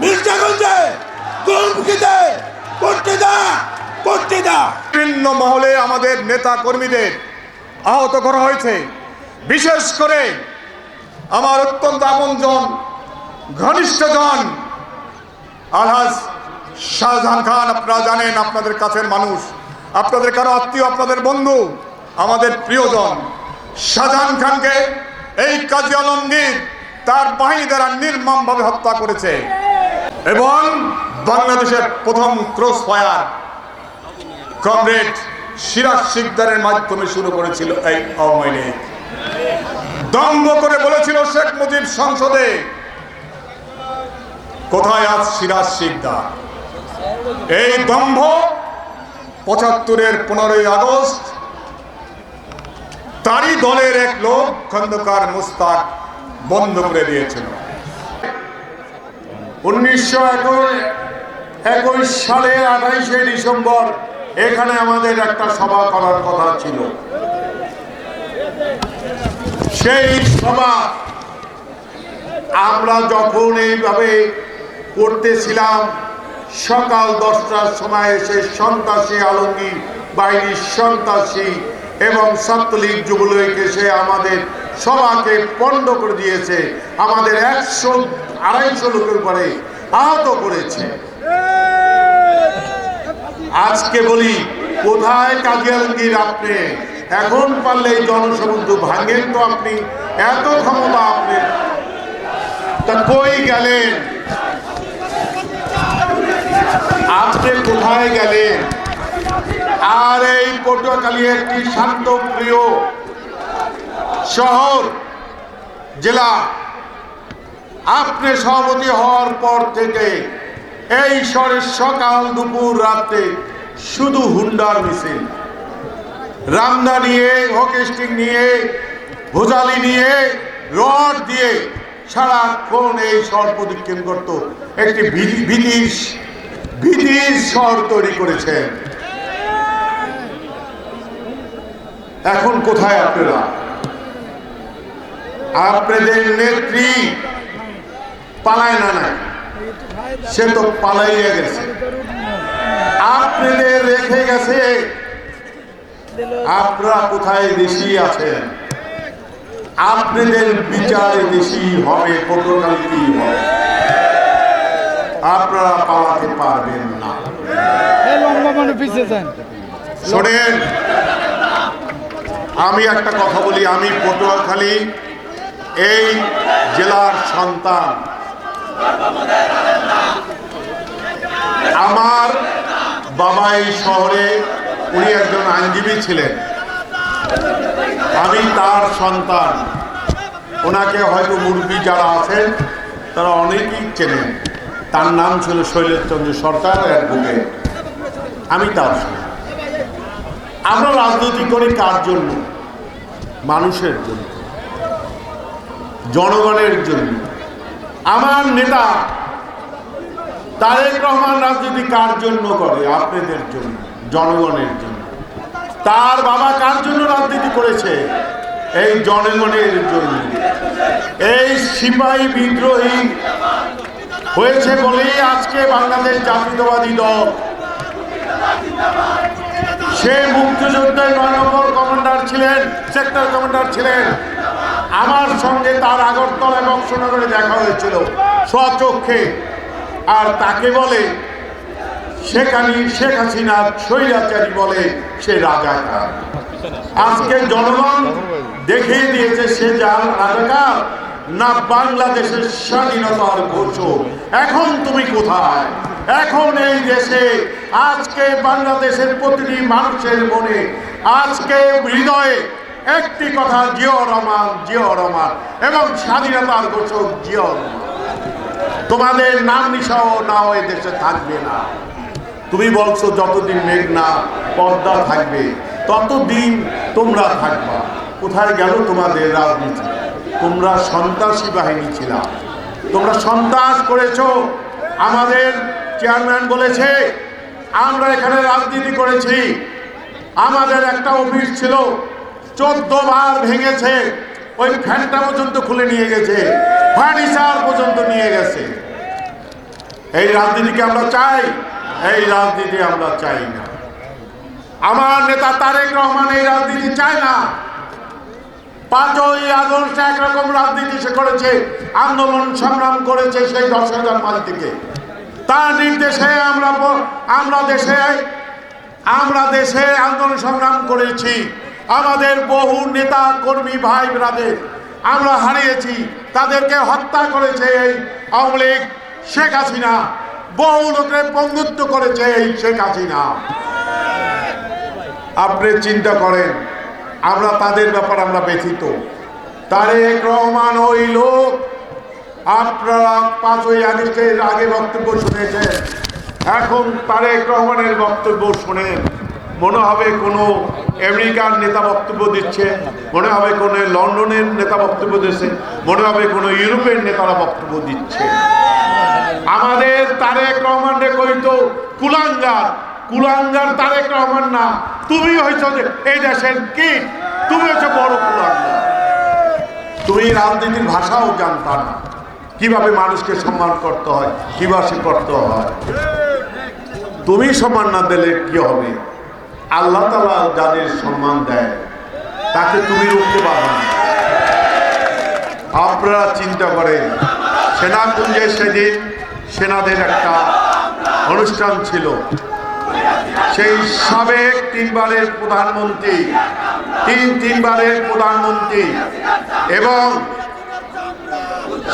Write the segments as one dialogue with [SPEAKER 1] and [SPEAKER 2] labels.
[SPEAKER 1] মির্জাগঞ্জে গুমকিতে করতে দা করতে দা
[SPEAKER 2] বিভিন্ন মহলে আমাদের নেতা কর্মীদের আহত করা হয়েছে। বিশেষ করে আমার অত্যন্ত আপনজন, ঘনিষ্ঠজন আলহাজ শাহজাহান খান, আপনারা জানেন, আপনাদের কাছের মানুষ। আপনাদের কারও আত্মীয়, আপনাদের বন্ধু, আমাদের প্রিয়জন। শাহজাহান খানকে এই কাজী আলমগীর তার বাহিনী দ্বারা নির্মমভাবে হত্যা করেছে। এবং বাংলাদেশের প্রথম ক্রস ফায়ার কমরেড সিরাজ শিকদারের মাধ্যমে শুরু করেছিল এই আওয়ামী লীগ। দম্ভ করে বলেছিল শেখ মুজিব সংসদে। কোথায় আজ সিরাজ শিকদার? এই দম্ভ পঁচাত্তরের পনেরোই আগস্ট তারই দলের এক লোক খন্দকার মুস্তাক বন্ধ করে দিয়েছিল।
[SPEAKER 3] উনিশশো একুশ সালে আঠাইশে ডিসেম্বর এখানে আমাদের একটা সভা করার কথা ছিল। সেই সভা আমরা যখন এইভাবে করতেছিলাম, সকাল দশটার সময় এসে সন্ত্রাসী আলমগীর বাহিনীর সন্ত্রাসী এবং ছাত্রলীগ যুবলীগ এসে আমাদের সভাকে পণ্ড করে দিয়েছে। আমাদের একশো আড়াইশো লোকের পরে আহত করেছে। আজকে বলি, কোথায় কাজী আলমগীর আপনি এখন পারলে এই জনসমুদ্র ভাঙেন তো আপনি, এত ক্ষমতা আপনি। তা কই গেলেন? আপনি কোথায় গেলেন? আর এই পটুয়াখালী একটি শান্তপ্রিয় শহর, জেলা। আপনি সভাপতি হওয়ার পর থেকে এই শহরের সকাল দুপুর রাতে শুধু হুন্ডার মিছিল। রামদা নিয়ে হকেস্টিং নিয়ে, ভোজালি নিয়ে, রড দিয়ে সারাক্ষণ এই শহর প্রদক্ষিণ করত। একটি ভীতির ভীতির শহর তৈরি করেছেন এখন কোথায় আপনারা? আপনাদের নেত্রী পালায় না নাই। সে তো পালাইয়া গেছে। আপনাদের রেখে গেছে। আপনারা কোথায় বেশি আছেন? আপনাদের বিচার বেশি হবে পটুয়াখালীতেই হবে। আপনারা পালাতে পারবেন না। শোনেন আমি একটা কথা বলি আমি পটুয়াখালী এই জেলার সন্তান। আমার বাবা এই শহরে, উনি একজন আইনজীবী ছিলেন। আমি তার সন্তান। ওনাকে হয়তো মুরব্বী যারা আছেন, তারা অনেকেই চেনেন। তার নাম ছিল শৈলেশচন্দ্র সরকার এক অ্যাডভোকেট। আমি তার আমরা রাজনীতি করি কার জন্য? মানুষের জন্য। জনগণের জন্য। আমার নেতা তারেক রহমান রাজনীতি কার জন্য করে? আপনাদের জন্য, জনগণের জন্য। তার বাবা কার জন্য রাজনীতি করেছে? এই জনগণের জন্য। এই সিপাহী বিদ্রোহী হয়েছে বলেই আজকে বাংলাদেশ জাতীয়তাবাদী দল। সে মুক্তিযুদ্ধের নয় নম্বর কমান্ডার ছিলেন, সেক্টর কমান্ডার ছিলেন। আমার সঙ্গে তার আগরতলা এবং সোনাগড়ে দেখা হয়েছিল স্বচক্ষে। আর তাকে বলে শেখানি শেখ হাসিনা স্বৈরাচারী বলে সে রাজাকার আজকে জনগণ দেখিয়ে দিয়েছে সে যার রাজাকার না বাংলাদেশের স্বাধীনতার ঘোষক এখন তুমি কোথায়? এখন এই দেশে, আজকে বাংলাদেশের প্রতিটি মানুষের মনে, আজকে হৃদয়ে একটি কথা, জিও রহমান জিও রহমান, এবং স্বাধীনতার ঘোষক জিও তোমাদের নাম নিশাও নাও এ দেশে থাকবে না। তুমি বলছো, যতদিন মেঘ না পর্দা থাকবে, ততদিন তোমরা থাকবা। কোথায় গেল তোমাদের রাজনীতি? তোমরা সন্ত্রাসী বাহিনী ছিলা। তোমরা সন্ত্রাস করেছ। আমাদের চেয়ারম্যান বলেছে, আমরা এখানে রাজনীতি করেছি। আমাদের একটা অফিস ছিল চোদ্দ বার ভেঙেছে। ওই ফ্যানটা পর্যন্ত খুলে নিয়ে গেছে। ফার্নিচার পর্যন্ত নিয়ে গেছে। এই রাজনীতিকে আমরা চাই, এই রাজনীতি আমরা চাই না। আমার নেতা তারেক রহমান এই রাজনীতি চায় না। পাঁচই আগস্ট একরকম রাজনীতি সে করেছে, আন্দোলন সংগ্রাম করেছে সেই দশ হাজার মাস থেকে তার নির্দেশে আমরা আমরা দেশে আমরা দেশে আন্দোলন সংগ্রাম করেছি। আমাদের বহু নেতা, কর্মী, ভাই, ব্রাদের আমরা হারিয়েছি, তাদেরকে হত্যা করেছে এই আওয়ামী লীগ শেখ হাসিনা। বহু লোকের পঙ্গুত্ব করেছে এই শেখ হাসিনা। আপনি চিন্তা করেন, আমরা তাদের ব্যাপার আমরা ব্যথিত। তারেক রহমান ওই লোক, আপনারা পাঁচই আগস্টের আগে বক্তব্য শুনেছেন। এখন তারেক রহমানের বক্তব্য শুনেন। মনে হবে কোনো আমেরিকার নেতা বক্তব্য দিচ্ছে, মনে হবে কোনো লন্ডনের নেতা বক্তব্য দিচ্ছে, মনে হবে কোনো ইউরোপের নেতারা বক্তব্য দিচ্ছে। আমাদের তারেক রহমানকে কইতো কুলাঙ্গার কুলাঙ্গার তারেক রহমান না, তুমি হয়েছ এই দেশের কি তুমি হচ্ছে বড় কুলাঙ্গার। তুমি রাজনীতির ভাষাও জানতা না, কীভাবে মানুষকে সম্মান করতে হয়, কীভাবে করতে হয়। তুমি সম্মান না দিলে কি হবে? আল্লাহ তালা যাদের সম্মান দেয়, তাকে তুমি রুখতে পারো আপনারা চিন্তা করেন, সেনাকুঞ্জে সেদিন সেনাদের একটা অনুষ্ঠান ছিল। সেই সাবেক তিনবারের প্রধানমন্ত্রী, তিন তিনবারের প্রধানমন্ত্রী এবং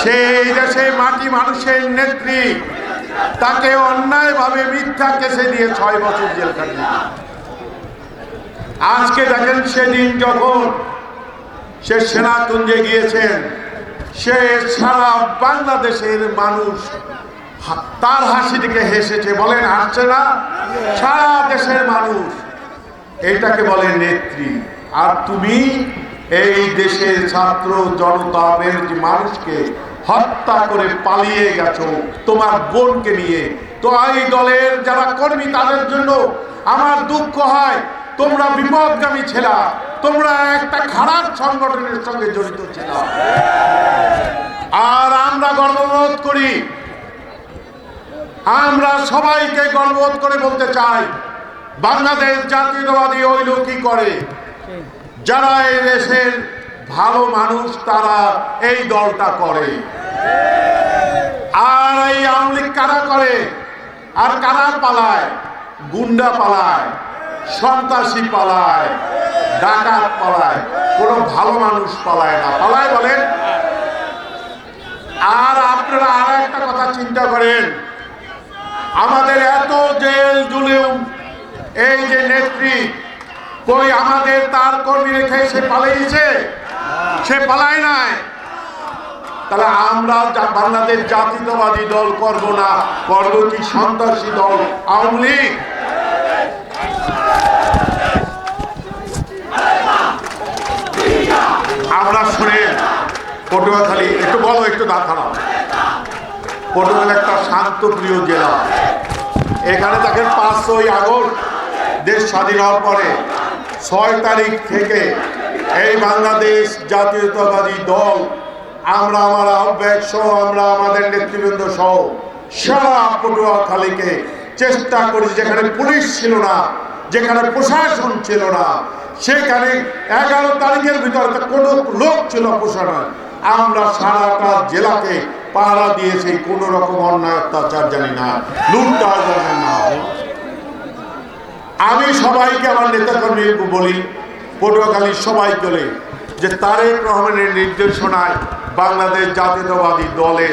[SPEAKER 3] সেই দেশে মাটি মানুষের নেত্রী, তাকে অন্যায়ভাবে মিথ্যা কেসে দিয়ে ছয় বছর জেল কাটিয়ে আজকে দেখেন সেদিন যখন সে সেনাকুঞ্জে গিয়েছেন, সে সারা বাংলাদেশের মানুষ তার হাসি থেকে হেসেছে। বলেন, হাসছে না? সারা দেশের মানুষ। এটাকে বলে নেত্রী। আর তুমি এই দেশের ছাত্র জনতাবের যে মানুষকে হত্যা করে পালিয়ে গেছো, তোমার বোনকে নিয়ে। তো এই দলের যারা কর্মী, তাদের জন্য আমার দুঃখ হয়। তোমরা বিপদগামী ছিলা। তোমরা একটা খারাপ সংগঠনের সঙ্গে জড়িত ছিল। আর আমরা গর্ববোধ করি। আমরা সবাইকে গর্ববোধ করে বলতে চাই, বাংলাদেশ জাতীয়তাবাদী ওই লোকই করে? যারা এই দেশের ভালো মানুষ, তারা এই দলটা করে। আর এই আওয়ামী কারা করে? আর কারা পালায়? গুন্ডা পালায়। সন্ত্রাসী পালায়, ডাকাত পালায়, কোনো ভালো মানুষ পালায় না। পালায় বলেন? আর আপনারা আর একটা কথা চিন্তা করেন। আমাদের এত জেল, জুলুম, এই যে নেত্রী, কই আমাদের তার কর্মী রেখে সে পালিয়েছে? সে পালায় নাই। তাহলে আমরা বাংলাদেশ জাতীয়তাবাদী দল করব না, করব কি সন্ত্রাসী দল, আওয়ামী লীগ? আমরা শুনে পটুয়াখালী, একটু বলো, একটু দাঁড়াও পটুয়াখালী একটা শান্ত, প্রিয় জেলা। এখানে দেখেন পাঁচশোই আগস্ট দেশ স্বাধীন হওয়ার পরে ছয় তারিখ থেকে এই বাংলাদেশ জাতীয়তাবাদী দল, আমরা, আমার, আহ্বায়ক সহ, আমরা, আমাদের নেতৃবৃন্দ সহ সারা পটুয়াখালীকে চেষ্টা করেছি, যেখানে পুলিশ ছিল না, যেখানে প্রশাসন ছিল না সেখানে এগারো তারিখের ভিতরে কোনো লোক ছিল প্রশাসন আমরা সারাটা জেলাকে পাহারা দিয়েছি কোন রকম অন্যায় অত্যাচার জানি না। লুটপাট জানি না। আমি সবাইকে, আমার নেতাকর্মী বলি পটুয়াখালীর সবাই বলে যে তারেক রহমানের নির্দেশনায় বাংলাদেশ জাতীয়তাবাদী দলে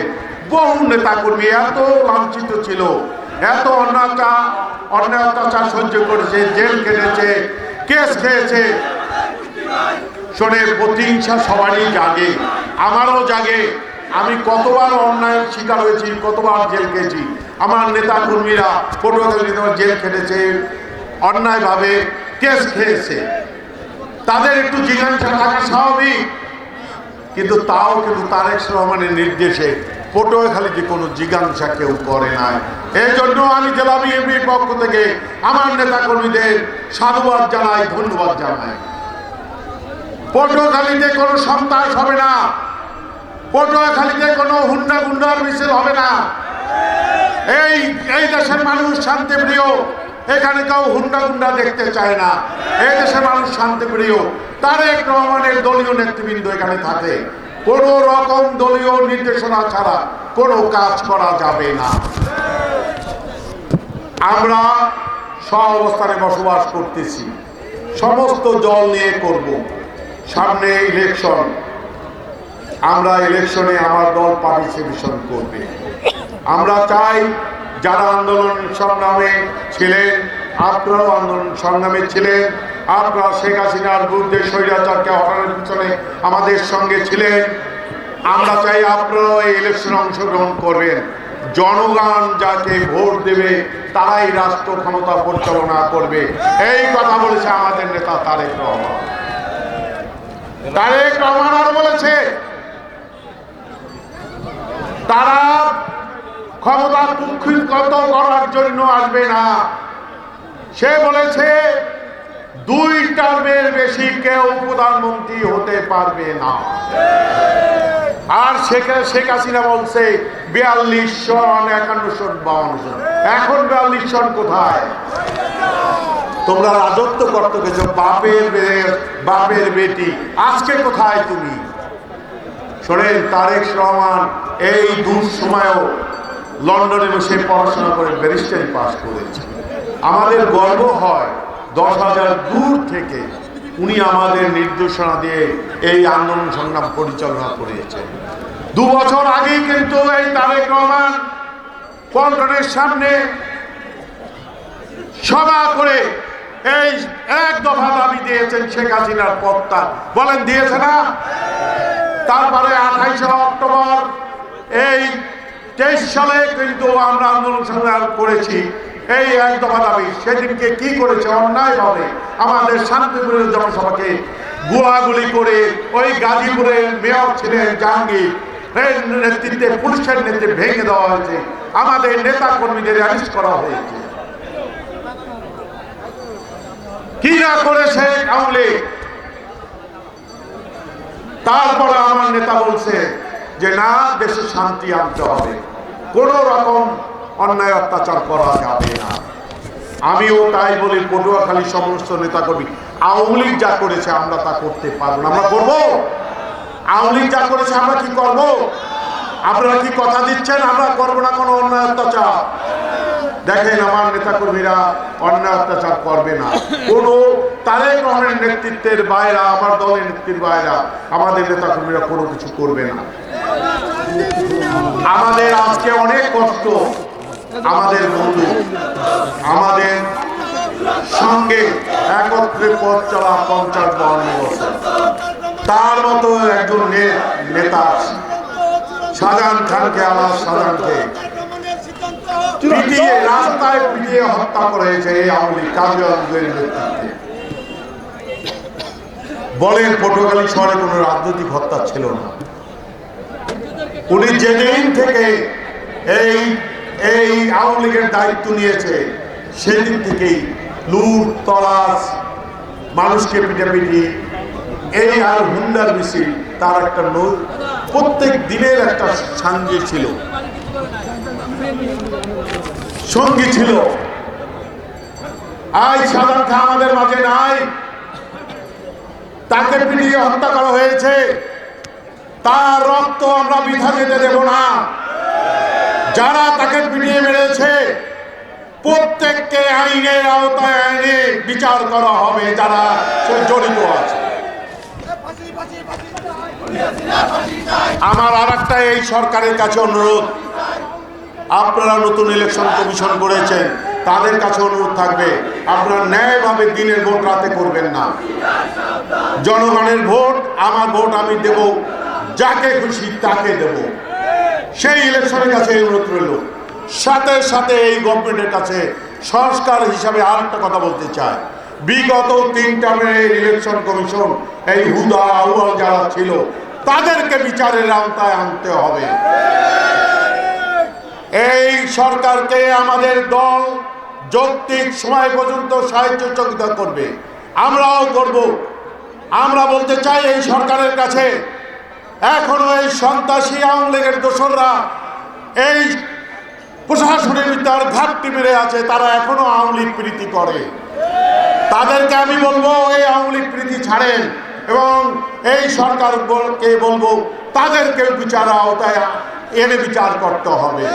[SPEAKER 3] বহু নেতাকর্মী এত লাঞ্ছিত ছিল, এত অন্যাচার অন্যায় অত্যাচার সহ্য করেছে, জেল কেটেছে কেস খেয়েছে। শোনে, প্রতিহিংসা সবারই জাগে, আমারও জাগে। আমি কতবার অন্যায়ের শিকার হয়েছি, কতবার জেল খেয়েছি। আমার নেতা কর্মীরা পটুয়াখালী জেল খেটেছে, অন্যায়ভাবে কেস খেয়েছে। তাদের একটু জিজ্ঞাসা থাকা স্বাভাবিক, কিন্তু তাও কিন্তু তারেক রহমানের নির্দেশে পটুয়াখালীতে কোনো জিজ্ঞাসা কেউ করে নাই। এই জন্য আমি জেলা বিএনপির পক্ষ থেকে আমার নেতা কর্মীদের সাধুবাদ জানাই, ধন্যবাদ জানাই। পটুয়াখালীতে কোনো সন্ত্রাস হবে না। পটুয়াখালীতে কোনো হুন্ডা গুন্ডার মিছিল হবে না। এই এই দেশের মানুষ শান্তিপ্রিয়। এখানে কেউ হুন্ডা গুন্ডা দেখতে চায় না। এই দেশের মানুষ শান্তি শান্তিপ্রিয়। তারেক রহমানের দলীয় নেতৃবৃন্দ এখানে থাকে। কোন রকম দলীয় নির্দেশনা ছাড়া কোনো কাজ করা যাবে না। আমরা সব অবস্থানে বসবাস করতেছি। সমস্ত জল নিয়ে করব। সামনে ইলেকশন আমরা ইলেকশনে আমার দল পার্টিসিপেশন করবে। আমরা চাই যারা আন্দোলন সংগ্রামে ছিলেন, আপনারাও আন্দোলন সংগ্রামে ছিলেন আপনারা শেখ হাসিনার বিরুদ্ধে স্বৈরাচারকে হটানোর পিছনে আমাদের সঙ্গে ছিলেন। আমরা চাই আপনারাও এই ইলেকশনে অংশগ্রহণ করবেন। জনগণ যাকে ভোট দেবে, তারাই রাষ্ট্র ক্ষমতা পরিচালনা করবে। এই কথা বলেছে আমাদের নেতা তারেক রহমান। তারেক রহমান আর বলেছে, তারা ক্ষমতা কুক্ষিগত করার জন্য আসবে না। সে বলেছে দুই টার্মের বেশি কেউ প্রধানমন্ত্রী হতে পারবে না। আর শেখ হাসিনা বলছে, বিয়াল্লিশ সন একান্ন সন বাউন্ন সন এখন বিয়াল্লিশ সন কোথায়? তোমরা রাজত্ব করতে গেছো, বাপের বাপের বেটি। আজকে কোথায় তুমি? শোনেন, তারেক রহমান এই দূর সময়ও লন্ডনে বসে পড়াশোনা করে ব্যারিস্টারি পাস করেছে। আমাদের গর্ব হয় দশ হাজার দূর থেকে উনি আমাদের নির্দেশনা দিয়ে এই আন্দোলন সংগ্রাম পরিচালনা করেছেন দু বছর আগেই কিন্তু এই তারেক রহমান পল্টনের সামনে সভা করে এই এক দফা দাবি দিয়েছেন শেখ হাসিনার পত্তা। বলেন, দিয়েছে না? তারপরে আঠাইশে অক্টোবর এই তেইশ সালে কিন্তু আমরা আন্দোলন সংগ্রাম করেছি। এই এক দাবি, সেদিনকে কি করেছে অন্যায়ভাবে আমাদের শান্তিপুরের জনসভাকে গুলাগুলি করে ওই গাজীপুরের মেয়র ছিলেন জাহাঙ্গীর। এর নেতৃত্বে, পুলিশের নেতৃত্বে ভেঙে দেওয়া হয়েছে। আমাদের নেতা কর্মীদের অ্যারেস্ট করা হয়েছে। কি না করেছে আওয়ামী লীগ? তারপরে আমার নেতা বলছে যে, না, দেশে শান্তি আনতে হবে। কোন রকম অন্যায় অত্যাচার করা যাবে না। আমিও তাই বলি, পটুয়াখালী সমস্ত নেতা কর্মী আওয়ামী লীগ যা করেছে আমরা তা করতে পারব না। আমরা করব? আওয়ামী লীগ যা করেছে আমরা কি করব? আপনারা কি কথা দিচ্ছেন? আমরা করব না কোনো অন্যায় অত্যাচার? দেখেন আমার নেতাকর্মীরা, অন্যায় অত্যাচার করবে না। কোন তারেক রহমানের নেতৃত্বের বাইরা, আমার দলের নেতৃত্বের বাইরা, আমাদের নেতাকর্মীরা কোনো কিছু করবে না। আমাদের আজকে অনেক কষ্ট। আমাদের বন্ধু, আমাদের সঙ্গে একত্রে পথ চলা পঞ্চাশ বাউন্ন বছর। তার মতো একজন নেতা শাহজাহান খানকে আমার শাহজাহানকে পিটিয়ে, রাস্তায় পিটিয়ে হত্যা করেছে এই আওয়ামী নেতৃত্বে। বলেন, পটুয়াখালী শহরে কোনো রাজনৈতিক হত্যা ছিল না। উনি যেদিন থেকে এই এই আওয়ামী লীগের দায়িত্ব নিয়েছে সেদিন থেকেই লুট তলাশ মানুষকে পিটাপিটি, এই আর হুন্ডার মিছিল, তার একটা প্রত্যেক দিনের একটা সাঙ্গী ছিল। সঙ্গী ছিল। আজ সাধারণ খা আমাদের মাঝে নাই। তাকে পিটিয়ে হত্যা করা হয়েছে। তার রক্ত আমরা বিধা যেতে দেব না। যারা তাকে পিটিয়ে মেরেছে, প্রত্যেককে আইনের আওতায় আইনে বিচার করা হবে যারা সে জড়িত আছে। আমার আর একটা এই সরকারের কাছে অনুরোধ। আপনারা নতুন ইলেকশন কমিশন করেছেন, তাদের কাছে অনুরোধ থাকবে, আপনারা ন্যায়ভাবে দিনের ভোট রাতে করবেন না। জনগণের ভোট, আমার ভোট আমি দেব, যাকে খুশি তাকে দেব। সেই ইলেকশনের কাছে এই অনুরোধ রইল। সাথে সাথে এই গভর্নমেন্টের কাছে সংস্কার হিসাবে আর একটা কথা বলতে চাই। বিগত তিন টার্মের ইলেকশন কমিশন এই হুদা আউয়াল যারা ছিল, তাদেরকে বিচারের আওতায় আনতে হবে। এই সরকারকে আমাদের দল যৌক্তিক সময় পর্যন্ত সাহায্য সহযোগিতা করবে। আমরাও করব। আমরা বলতে চাই এই সরকারের কাছে এখনও এই সন্ত্রাসী আওয়ামী লীগের দোসররা এই প্রশাসনের তার ঘাটতি মেরে আছে, তারা এখনও আওয়ামী লীগ প্রীতি করে। তাদেরকে আমি বলব, এই আওয়ামী লীগ প্রীতি ছাড়েন এবং এই সরকারকে বলব তাদেরকে বিচার আওতায় এনে বিচার করতে হবে।